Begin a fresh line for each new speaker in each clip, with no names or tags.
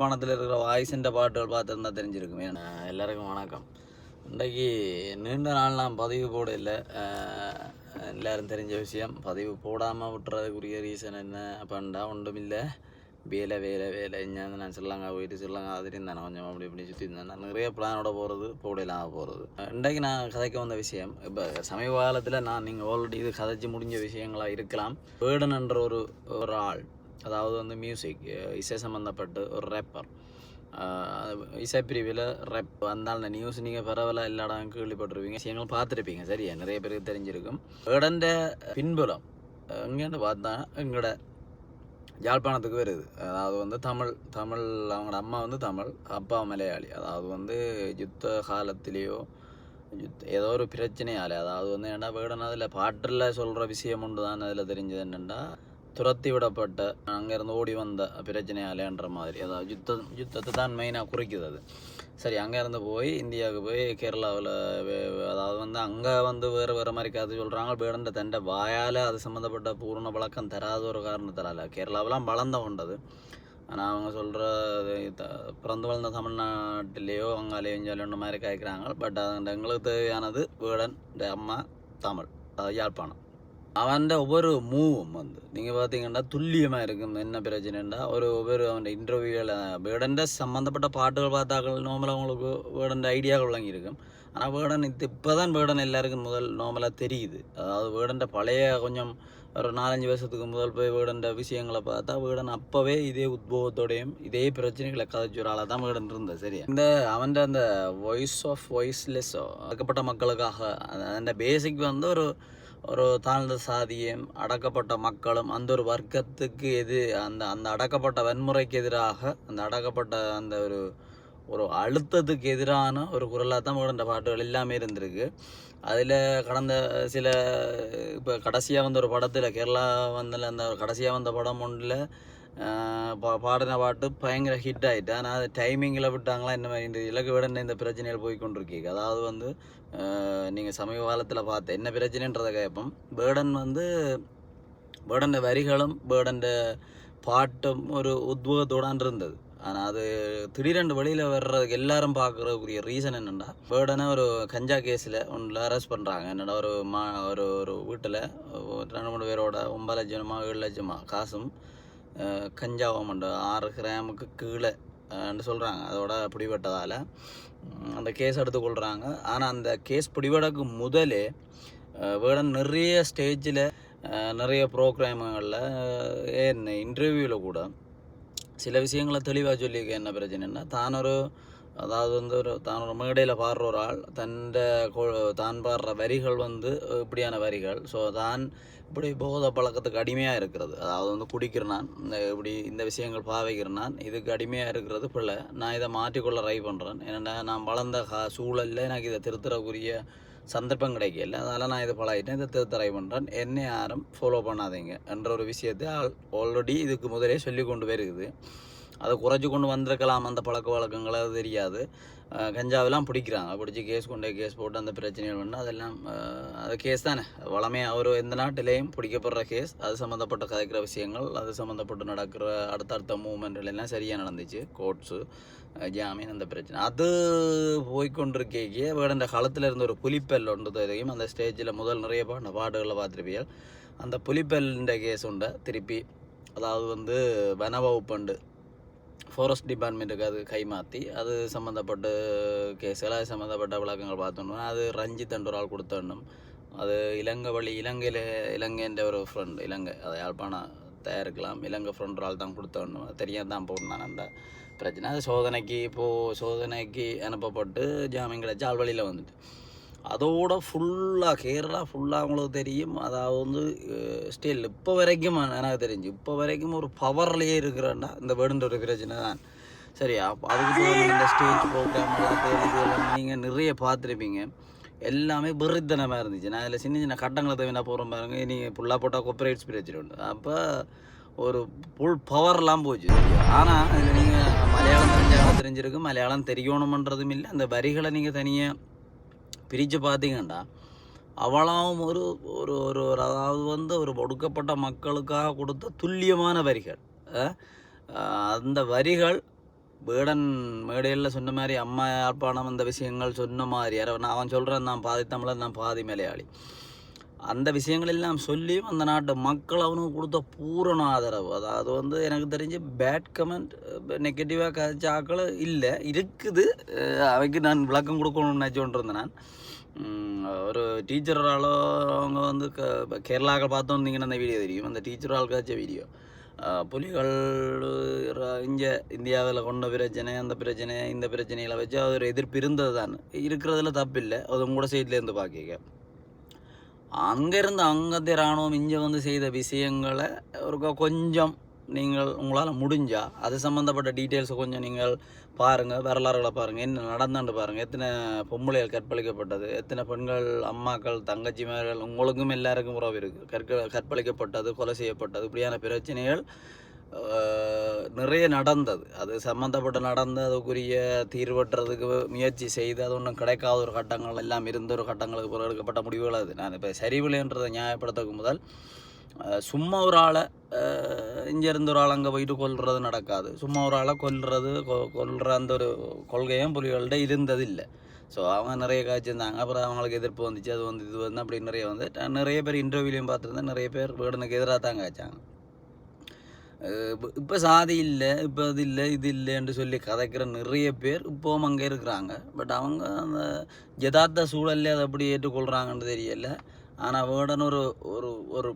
யாழ்ப்பாணத்தில் இருக்கிற வாய்ஸின்ற பாட்டுகள் பார்த்துருந்தா தெரிஞ்சிருக்கும். ஏன்னா எல்லாருக்கும் வணக்கம். இன்றைக்கு நீண்ட நாள் நான் பதிவு போட இல்லை எல்லோரும் தெரிஞ்ச விஷயம் பதிவு போடாமல் விட்டுறதுக்குரிய ரீசன் என்ன? அப்படின்டா ஒன்றும் இல்லை வேலை வேலை வேலை. இங்கே நான் ஸ்ரீலங்கா போயிட்டு ஸ்ரீலங்கா அதிரி இருந்தானே கொஞ்சம் அப்படி இப்படி சுற்றி இருந்தேன். நான் நிறைய பிளானோட போகிறது போடலாம் போகிறது இன்றைக்கு நான் கதைக்க வந்த விஷயம் இப்போ சமீப காலத்தில் நான் நீங்கள் ஆல்ரெடி இது கதைச்சு முடிஞ்ச விஷயங்களாக இருக்கலாம். வேடன் என்ற ஒரு ஒரு ஆள் அதாவது வந்து மியூசிக் இசை சம்மந்தப்பட்டு ஒரு ரேப்பர் இசைப்பிரிவில் ரெப் அந்த நியூஸ் நீங்கள் பரவலாக எல்லா இடம் கேள்விப்பட்டிருப்பீங்க. விஷயங்கள் பார்த்துருப்பீங்க சரியா? நிறைய பேருக்கு தெரிஞ்சிருக்கும். வேடன்ற பின்புலம் எங்கேன்னு பார்த்தா எங்களோட யாழ்ப்பாணத்துக்கு வருது. அதாவது வந்து தமிழ் தமிழ் அவங்களோட அம்மா வந்து தமிழ் அப்பா மலையாளி. அதாவது வந்து யுத்த காலத்திலேயோ யுத்த ஏதோ ஒரு பிரச்சனையாலே. அதாவது வந்து ஏன்னா வேடன் அதில் பாட்டில் சொல்கிற விஷயம் உண்டு தான் அதில் தெரிஞ்சது என்னென்னா துரத்தி விடப்பட்ட அங்கேருந்து ஓடி வந்த பிரச்சனையாலேன்ற மாதிரி. அதாவது யுத்தம் யுத்தத்தை தான் மெயினாக குறிக்குது அது சரி அங்கேருந்து போய் இந்தியாவுக்கு போய் கேரளாவில் அதாவது வந்து அங்கே வந்து வேறு வேறு மாதிரி கதை சொல்கிறாங்க வேடன்ற தண்டை வாயால் அது சம்மந்தப்பட்ட பூர்ண பழக்கம் தராத ஒரு காரணத்தினால கேரளாவெலாம் வளர்ந்த கொண்டது. ஆனால் அவங்க சொல்கிற பிறந்து வளர்ந்த தமிழ்நாட்டிலேயோ அங்காலேயோ இஞ்சாலும் மாதிரி கேட்குறாங்க பட் அது எங்களுக்கு தேவையானது வேடன் அம்மா தமிழ். அதாவது யாழ்ப்பாணம். அவன் ஒவ்வொரு மூவும் வந்து. நீங்கள் பார்த்தீங்கன்னா துல்லியமாக இருக்கும். என்ன பிரச்சனைண்டா ஒரு ஒவ்வொரு அவன் இன்டர்வியூவில் வேடண்ட சம்மந்தப்பட்ட பாட்டுகள் பார்த்தாக்கள் நார்மலாக உங்களுக்கு வேடண்ட ஐடியாக்கள் வழங்கியிருக்கும். ஆனால் வேடன் இது இப்போ தான் வேடன் எல்லாருக்கும் முதல் நார்மலாக தெரியுது. அதாவது வேடண்ட பழைய கொஞ்சம் ஒரு நாலஞ்சு வருஷத்துக்கு முதல் போய் வேடண்ட விஷயங்களை பார்த்தா வேடன் அப்போவே இதே உத்பவத்தோடையும் இதே பிரச்சனைகளை கதைச்சு ஒரு ஆளாக தான் வேடன் இருந்தது. சரியா? இந்த அவன் அந்த வாய்ஸ் ஆஃப் வாய்ஸ்லெஸ்ஸோ அடக்கப்பட்ட மக்களுக்காக அந்த பேசிக் வந்து ஒரு ஒரு தாழ்ந்த சாதியும் அடக்கப்பட்ட மக்களும் அந்த ஒரு வர்க்கத்துக்கு எது அந்த அந்த அடக்கப்பட்ட வன்முறைக்கு எதிராக அந்த அடக்கப்பட்ட அந்த ஒரு ஒரு அழுத்தத்துக்கு எதிரான ஒரு குரலாக தான் வேண்ட பாட்டுகள் எல்லாமே இருந்திருக்கு. அதில் கடந்த சில இப்போ கடைசியாக வந்த ஒரு படத்தில் கேரளா வந்தில் அந்த கடைசியாக வந்த படம் ஒன்றில் பாடின பாட்டு பயங்கர ஹிட் ஆகிட்டு ஆனால் அது டைமிங்கில் விட்டாங்களா இந்த மாதிரி இந்த இலக்கு விட இந்த பிரச்சனைகள் போய் கொண்டிருக்கீங்க அதாவது வந்து நீங்கள் சமீப காலத்தில் பார்த்த என்ன பிரச்சனைன்றதை கேட்போம் பேர்டன் வந்து பேர்டன் வரிகளும் பேர்டன் பாட்டும் ஒரு உத்வேகத்தோடான் இருந்தது ஆனால் அது திடீரெண்டு வழியில் வர்றதுக்கு எல்லாரும் பார்க்குறதுக்குரிய ரீசன் என்னென்னா பேர்டனை ஒரு கஞ்சா கேஸில் ஒன்றில் அரெஸ்ட் பண்ணுறாங்க என்னடா ஒரு மா ஒரு ஒரு வீட்டில் ரெண்டு மூணு பேரோட ஒன்பது லட்சமா ஏழு லட்சமா காசும் கஞ்சாவும் உண்டு ஆறு கிராமுக்கு கீழே சொல்கிறாங்க அதோட பிடிபட்டதால் அந்த கேஸ் எடுத்துக்கொள்கிறாங்க ஆனால் அந்த கேஸ் பிடிபடக்கு முதலே வேடன் நிறைய ஸ்டேஜில் நிறைய ப்ரோக்ராமுகளில் என்ன இன்டர்வியூவில் கூட சில விஷயங்களை தெளிவாக சொல்லியிருக்க என்ன பிரச்சனைன்னா தான் ஒரு அதாவது வந்து ஒரு தான் ஒரு மேடையில் பாடுற ஒரு ஆள் தந்த தான் பாடுற வரிகள் வந்து இப்படியான வரிகள். ஸோ தான் இப்படி போத பழக்கத்துக்கு அடிமையாக இருக்கிறது. அதாவது வந்து குடிக்கிறனான் இந்த இப்படி இந்த விஷயங்கள் பாவைக்கிறனான் இதுக்கு அடிமையாக இருக்கிறது பிள்ளை. நான் இதை மாற்றிக்கொள்ள ட்ரை பண்ணுறேன் ஏன்னா நான் வளர்ந்த கா சூழலில் எனக்கு இதை திருத்துறக்குரிய சந்தர்ப்பம் கிடைக்கல. அதனால் நான் இதை பழகிட்டேன். இதை திருத்த ட்ரை பண்ணுறேன் என்னை யாரும் ஃபாலோ பண்ணாதீங்க. என்ற ஒரு விஷயத்தை ஆல்ரெடி இதுக்கு முதலே சொல்லி கொண்டு போயிருக்குது. அதை குறைச்சி கொண்டு வந்திருக்கலாம் அந்த பழக்க வழக்கங்கள் தெரியாது. கஞ்சாவெல்லாம் பிடிக்கிறாங்க. பிடிச்சி கேஸ் கொண்டே கேஸ் போட்டு அந்த பிரச்சனைகள் பண்ணால் அதெல்லாம் அது கேஸ் தானே. வளமையாக அவர் எந்த நாட்டிலேயும் பிடிக்கப்படுற கேஸ் அது சம்மந்தப்பட்ட கதைக்கிற விஷயங்கள் அது சம்மந்தப்பட்டு நடக்கிற அடுத்தடுத்த மூமெண்ட்கள் எல்லாம் சரியாக நடந்துச்சு. கோட்ஸு ஜாமீன் அந்த பிரச்சனை. அது போய்கொண்டிருக்கே வேடந்த காலத்தில் இருந்த ஒரு புலிப்பெல் ஒன்று தெரியும். அந்த ஸ்டேஜில் முதல் நிறைய பாண்ட பாடுகளில் பார்த்துருப்பியல் அந்த புலிப்பெல்ன்ற கேஸ் உண்டை திருப்பி அதாவது வந்து வனவகுப்பண்டு ஃபாரஸ்ட் டிபார்ட்மெண்ட்டுக்கு அது கைமாற்றி அது சம்மந்தப்பட்ட கேஸில் அது சம்மந்தப்பட்ட விளக்கங்கள் பார்த்தோம்னா அது ரஞ்சித் என்ற ஆள் கொடுத்தோன்னும் அது இலங்கை வழி இலங்கையில் இலங்கைன்ற ஒரு ஃப்ரெண்ட் இலங்கை அதை யாழ்ப்பாணம் தயாரிக்கலாம். இலங்கை ஃப்ரெண்ட் ஆள் தான் கொடுத்தோன்னும் தெரியாத தான் போடணும் அந்த பிரச்சனை. அது சோதனைக்கு இப்போது சோதனைக்கு அனுப்பப்பட்டு ஜாமீன் கிடச்சி ஆள் வழியில் வந்துட்டு. அதோட ஃபுல்லாக கேரளா ஃபுல்லாக அவங்களுக்கு தெரியும். அதாவது வந்து ஸ்டில் இப்போ வரைக்கும் எனக்கு தெரிஞ்சு இப்போ வரைக்கும் ஒரு பவர்லேயே இருக்கிறேன்டா. இந்த வேடுன்ற ஒரு பிரச்சனை தான். சரியா அப்போ அதுக்கு இந்த ஸ்டேஜ் ப்ரோக்ராம் எல்லாம் நீங்கள் நிறைய பார்த்துருப்பீங்க. எல்லாமே பிரித்தனமாக இருந்துச்சு. நான் அதில் சின்ன சின்ன கட்டங்களை தவிர போகிறோம் பாருங்க. நீங்கள் ஃபுல்லாக போட்டால் கொப்பரேட்ஸ் பிரச்சனை உண்டு. அப்போ ஒரு ஃபுல் பவர்லாம் போச்சு. ஆனால் அதில் நீங்கள் மலையாளம் தெரிஞ்சாலும் தெரிஞ்சிருக்கு மலையாளம் தெரியணுமன்றதும் இல்லை. அந்த வரிகளை நீங்கள் தனியாக பிரித்து பார்த்தீங்கண்டா அவளாவும் ஒரு ஒரு ஒரு ஒரு அதாவது வந்து ஒரு ஒடுக்கப்பட்ட மக்களுக்காக கொடுத்த துல்லியமான வரிகள். அந்த வரிகள் வேடன் மேடையில் சொன்ன மாதிரி அம்மா யாழ்ப்பாணம் அந்த விஷயங்கள் சொன்ன மாதிரி நான் அவன் சொல்கிறேன் நான் பாதி தமிழன் நான் பாதி மலையாளி. அந்த விஷயங்கள் எல்லாம் சொல்லியும் அந்த நாட்டு மக்கள் அவனுக்கு கொடுத்த பூரண ஆதரவு. அதாவது வந்து எனக்கு தெரிஞ்சு பேட் கமெண்ட் நெகட்டிவாக கதைச்ச ஆக்கள் இல்லை. இருக்குது. அவைக்கு நான் விளக்கம் கொடுக்கணும்னு நினச்சோன்ட்டு நான். ஒரு டீச்சராலோ அவங்க வந்து க கேரளாக்கள் பார்த்து வந்தீங்கன்னா அந்த வீடியோ தெரியும். அந்த டீச்சரால் கதைச்ச வீடியோ புலிகள் இங்கே இந்தியாவில் கொண்ட பிரச்சனை அந்த பிரச்சனை இந்த பிரச்சனைகளை வச்சு அது ஒரு எதிர்ப்பு இருந்தது தான் இருக்கிறதுல தப்பில்லை. அது உங்களோட சைட்லேருந்து பார்க்க அங்கேருந்து அங்கத்தை இராணுவம் இங்கே வந்து செய்த விஷயங்களை ஒரு கொஞ்சம் நீங்கள் உங்களால் முடிஞ்சால் அது சம்மந்தப்பட்ட டீட்டெயில்ஸை கொஞ்சம் நீங்கள் பாருங்கள் வரலாறுகளை பாருங்கள் என்ன நடந்தாண்டு பாருங்கள் எத்தனை பொம்பளைகள் கற்பழிக்கப்பட்டது எத்தனை பெண்கள் அம்மாக்கள் தங்கச்சிமார்கள் உங்களுக்கும் எல்லாருக்கும் உறவு இருக்குது கற்க கற்பழிக்கப்பட்டது கொலை செய்யப்பட்டது இப்படியான பிரச்சனைகள் நிறைய நடந்தது. அது சம்மந்தப்பட்டு நடந்து அதுக்குரிய தீர்வற்றதுக்கு முயற்சி செய்து அது ஒன்றும் கிடைக்காத ஒரு கட்டங்கள் எல்லாம் இருந்த ஒரு கட்டங்களுக்கு பிறகு எடுக்கப்பட்ட முடிவுகள் அது. நான் இப்போ சரிவில்லைன்றதை நியாயப்படுத்தக்கு முதல் சும்மா ஒரு ஆளை இங்கேருந்து ஒரு ஆள் அங்கே போயிட்டு கொல்றது நடக்காது. சும்மா ஒரு ஆளை கொல்றது கொ- கொல்ற அந்த ஒரு கொள்கையும் புலிகள்கிட்ட இருந்ததில்லை. ஸோ அவங்க நிறைய காய்ச்சிருந்தாங்க அப்புறம் அவங்களுக்கு எதிர்ப்பு வந்துச்சு அது வந்து இது வந்து அப்படி நிறைய வந்து நிறைய பேர் இன்டர்வியூலையும் பார்த்துருந்தேன். நிறைய பேர் வேடனுக்கு எதிராக தான் காய்ச்சாங்க இப்போ சாதி இல்லை இப்போ அது இல்லை இது இல்லைன்னு சொல்லி கதைக்கிற நிறைய பேர் இப்போவும் அங்கே இருக்கிறாங்க. பட் அவங்க அந்த யதார்த்த சூழல்லே அதை எப்படி ஏற்றுக்கொள்கிறாங்கன்னு தெரியல. ஆனால் வேடன் ஒரு ஒரு ஒரு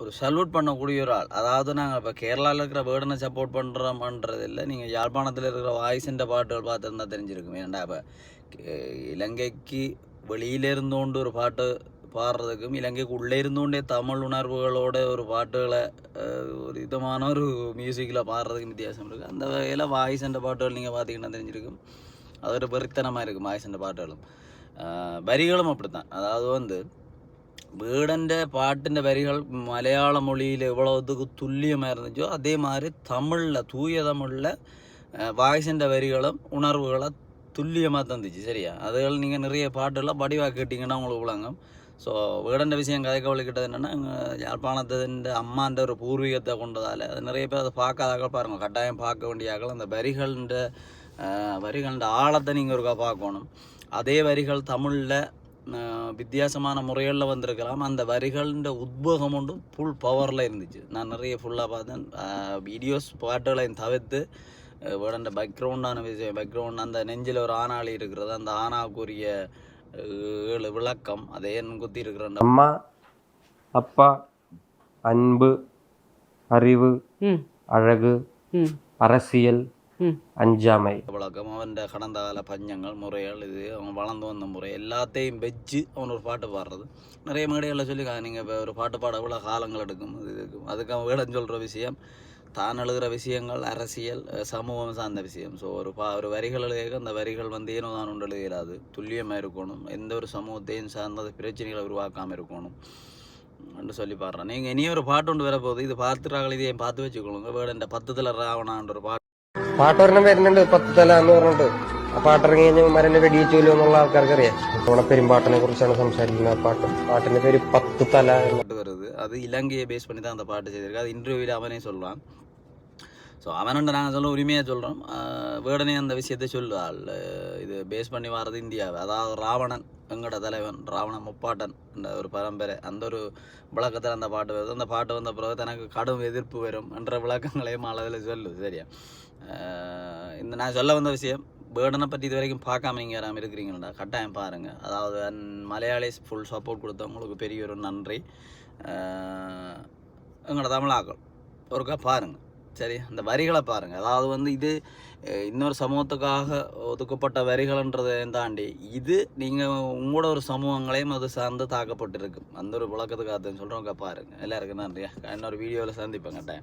ஒரு சல்யூட் பண்ணக்கூடிய ஒரு ஆள். அதாவது நாங்கள் இப்போ கேரளாவில் இருக்கிற வேர்டனை சப்போர்ட் பண்ணுறோம்ன்றது இல்லை நீங்கள் யாழ்ப்பாணத்தில் இருக்கிற வாய்ஸிൻ്റെ பாட்டுகள் பார்த்துருந்தா தெரிஞ்சிருக்கும். ஏன்டா இப்போ இலங்கைக்கு வெளியிலேருந்து இருந்தோண்டு ஒரு பாட்டு பாடுறதுக்கும் இலங்கைக்கு உள்ளே இருந்துகொண்டே தமிழ் உணர்வுகளோட ஒரு பாட்டுகளை ஒரு இதமான ஒரு மியூசிக்கில் பாடுறதுக்கும் வித்தியாசம் இருக்குது அந்த வகையில் வாய்ஸ்ன்ற பாட்டுகள் நீங்கள் பார்த்தீங்கன்னா தெரிஞ்சிருக்கும். அது ஒரு வெறித்தனமாக இருக்கும் வாய்ஸ்ன்ற பாட்டுகளும். வரிகளும் அப்படித்தான். அதாவது வந்து വീടൻ്റെ പാട്ടിൻ്റെ വരികൾ മലയാള മൊഴിയിൽ എവ്വളവത്തുക്ക് തുല്യമായിരുന്നോ അതേമാതിരി തമിഴിൽ തൂയ തമിഴിൽ വായ്സിൻ്റെ വരികളും ഉണർവുകളെ തുല്യമാ തന്നിச்சு சரியா? அதுகள் நீங்கள் நிறைய பாட்டெல்லாம் படிவாக கேட்டிங்கன்னா உங்களுக்கு விளங்கும். സോ വീടിൻ്റെ വിഷയം? കഥയൊക്കെ വിളിക്കിട്ടത് തന്നെ യാழ்ப்பாணத்தின் அம்மான்ற ஒரு பூர்வீகத்தை கொண்டதால் அது நிறைய பேர் அதை பார்க்காதாக பாருங்கள் கட்டாயம் பார்க்க வேண்டியாக்கள் அந்த வரிகள்ன்ற வரிகள்ன்ற ஆழத்தை நீங்கள் ஒருக்கா பார்க்கணும் அதே வரிகள் தமிழில் வித்தியாசமான முறைகளில் வந்திருக்கலாம் அந்த வரிகளின் உத்வேகம் ஒன்றும் ஃபுல் பவரில் இருந்துச்சு நான் நிறைய ஃபுல்லாக பார்த்தேன் வீடியோஸ் பாட்டுகளையும் தவிர்த்து இவட பேக்ரவுண்டான விஷயம் பேக்ரவுண்ட் அந்த நெஞ்சில் ஒரு ஆணாளி இருக்கிறது அந்த ஆணாவுக்குரிய ஏழு விளக்கம். அதை குத்தி இருக்கிற
அம்மா அப்பா அன்பு அறிவு
ம்.
அழகு
ம்.
அரசியல்
ம்.
அஞ்சாமை.
விளக்கம் அவன் கடந்த கால பஞ்சங்கள் முறைகள் இது அவன் வளர்ந்து வந்த முறை எல்லாத்தையும் வச்சு அவன் ஒரு பாட்டு பாடுறது. நிறைய மேடைகளில் சொல்லி நீங்கள் இப்போ ஒரு பாட்டு பாட எவ்வளோ காலங்கள் எடுக்கும் இருக்கும் அதுக்கு அவன் வேடம் சொல்கிற விஷயம் தான் எழுதுகிற விஷயங்கள் அரசியல் அஹ், சமூகம் சார்ந்த விஷயம் ஸோ ஒரு பா ஒரு வரிகள் எழுதிய அந்த வரிகள் வந்து ஏனோ தான் ஒன்று எழுதிடாது துல்லியமாக இருக்கணும் எந்த ஒரு சமூகத்தையும் சார்ந்த பிரச்சனைகளை உருவாக்காமல் இருக்கணும் என்று சொல்லி பாடுறேன் நீங்கள் இனி ஒரு பாட்டு ஒன்று வரப்போகுது இது பார்த்துறாங்களே இதையும் பார்த்து வச்சுக்கொள்ளுங்க வேடண்ட பத்துத்தில் ராவணான்ற ஒரு பாட்டு
പാട്ടൊരെണ്ണം വരുന്നുണ്ട് പത്ത് തല എന്ന് പറഞ്ഞിട്ട് ആ പാട്ടിറങ്ങി കഴിഞ്ഞാൽ മരനെ വെടിയിച്ചൂലോ എന്നുള്ള ആൾക്കാർക്ക് അറിയാം നമ്മുടെ പെരുമ്പാട്ടിനെ കുറിച്ചാണ് സംസാരിക്കുന്നത് ആ പാട്ട് പാട്ടിന്റെ പേര് പത്ത് തല എന്ന്
பாட்டு வருது அது இலங்கையை பேஸ் பண்ணி தான் அந்த பாட்டு செய்திருக்கு அது இன்டர்வியூவில் அவனே சொல்லுவான் ஸோ அவனுண்ட நாங்கள் சொல்ல உரிமையாக சொல்கிறோம் வேடனே அந்த விஷயத்தை சொல்லுவாள். இது பேஸ் பண்ணி வர்றது இந்தியாவை. அதாவது ராவணன் எங்கட தலைவன் ராவணன் முப்பாட்டன் என்ற ஒரு பரம்பரை. அந்த ஒரு விளக்கத்தில் அந்த பாட்டு வருது. அந்த பாட்டு வந்த பிறகு தனக்கு கடும் எதிர்ப்பு வரும் என்ற விளக்கங்களையும் அளவில் சொல்லு சரியா? இந்த நான் சொல்ல வந்த விஷயம் பேர்டனை பற்றி இது வரைக்கும் பார்க்காம நீங்கள் யாராமல் இருக்கிறீங்களா கட்டாயம் பாருங்கள் அதாவது மலையாளிஸ் ஃபுல் சப்போர்ட் கொடுத்தவங்களுக்கு பெரிய ஒரு நன்றி. எங்களோட தமிழாக்கள் ஒருக்கா பாருங்கள் சரி அந்த வரிகளை பாருங்கள் அதாவது வந்து இது இன்னொரு சமூகத்துக்காக ஒதுக்கப்பட்ட வரிகள்ன்றதையும் தாண்டி இது நீங்கள் உங்களோட ஒரு சமூகங்களையும் அது சார்ந்து தாக்கப்பட்டிருக்கும் அந்த ஒரு விளக்கத்துக்காக சொல்கிறவங்க பாருங்கள் எல்லாருக்கும் நன்றியா? இன்னொரு வீடியோவில் சந்திப்பேன்